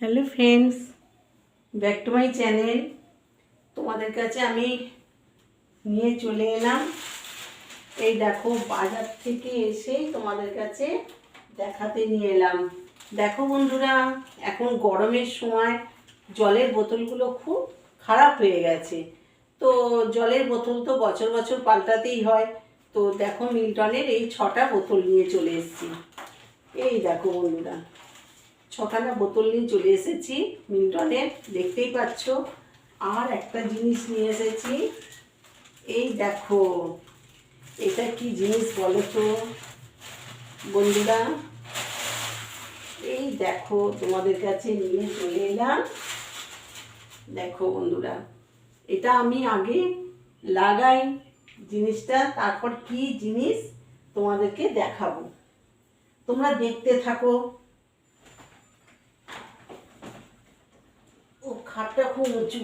Hello friends, back to my channel. তোমাদের কাছে আমি নিয়ে চলে এলাম। এই দেখো, বাজার থেকে এসেই তোমাদের কাছে দেখাতে নিয়ে এলাম। দেখো বন্ধুরা, এখন গরমের সময় জলের বোতলগুলো খুব খারাপ হয়ে গেছে। তো জলের বোতল তো বছর বছর পাল্টাতেই হয়। তো দেখো মিল্টনের এই ছটা বোতল নিয়ে চলে এসেছি। এই দেখো বন্ধুরা ছখানা বোতল নিয়ে চলে এসেছি মিল্টনের দেখতেই পাচ্ছ। আর একটা জিনিস নিয়ে এসেছি। এই দেখো, এটা কি জিনিস বলো তো? বন্ধুরা, এই দেখো, তোমাদের কাছে নিয়ে চলে এলাম। দেখো বন্ধুরা, এটা আমি আগে লাগাই জিনিসটা, তারপর কি জিনিস তোমাদেরকে দেখাবো। তোমরা দেখতে থাকো। খাটটা খুব উঁচু।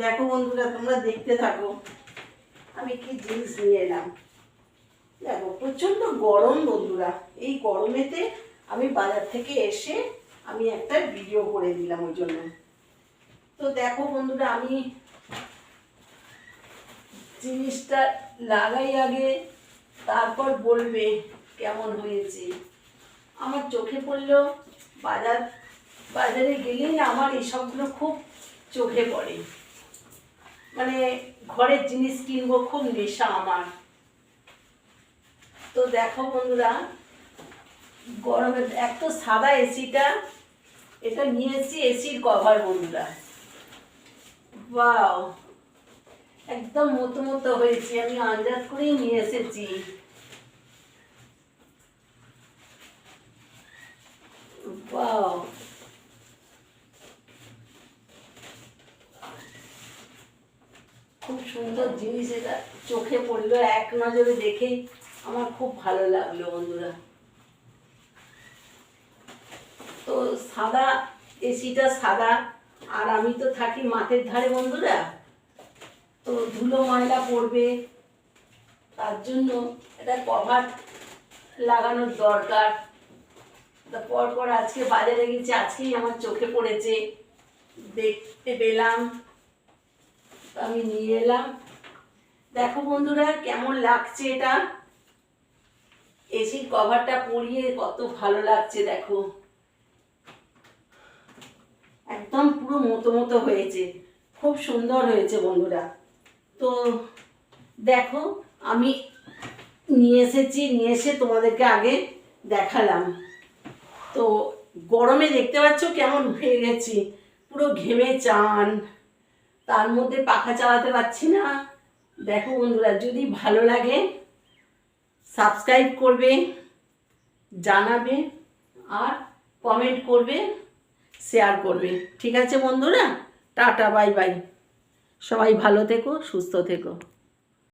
দেখো বন্ধুরা, তোমরা দেখতে থাকো। আমি কি জিনিস নিয়ে এলাম। দেখো, প্রচণ্ড গরম বন্ধুরা। এই গরমেতে আমি বাজার থেকে এসে আমি একটা ভিডিও করে দিলাম ওই জন্য। তো দেখো বন্ধুরা, আমি জিনিসটা লাগাই আগে, তারপর বলবে কেমন হয়েছে। আমার চোখে পড়ল বাজার বাজারে গেলেই না আমার এইসবগুলো খুব চোখে পড়ে। মানে ঘরের জিনিস কিনবো খুব নেশা আমার। তো দেখো বন্ধুরা, গরমে এক তো সাদা এসিটা, এটা নিয়েছি এসির কভার বন্ধুরা। বাও একদম মতো মতো হয়েছে, আমি আন্দাজ করেই নিয়ে এসেছি। বাও খুব সুন্দর জিনিস এটা। চোখে পড়ল এক নজরে দেখেই আমার খুব ভালো লাগল বন্ধুরা। তো সাদা এসিটা সাদা, আর আমি তো থাকি মাঠের ধারে বন্ধুরা। তো ধুলো ময়লা পড়বে, তার জন্য এটা কভার লাগানোর দরকার। তা পরপর আজকে বাজারে গেছি আজকেই আমার চোখে পড়েছে। দেখতে পেলাম। আমি নিয়ে এলাম। দেখো বন্ধুরা, কেমন লাগছে এটা? এসির কভারটা পরিয়ে কত ভালো লাগছে, দেখো। একদম পুরো মতো মতো হয়েছে। খুব সুন্দর হয়েছে বন্ধুরা। তো দেখো, আমি নিয়ে এসেছি, নিয়ে এসে তোমাদেরকে আগে দেখালাম। তো গরমে দেখতে পাচ্ছ কেমন হয়ে গেছি পুরো ঘেমে চান। তার মধ্যে পাখা চালাতে পারছি না। দেখো বন্ধুরা, যদি ভালো লাগে সাবস্ক্রাইব করবে, জানাবে আর কমেন্ট করবে শেয়ার করবে। ঠিক আছে বন্ধুরা? টাটা বাই বাই সবাই ভালো থেকো, সুস্থ থেকো।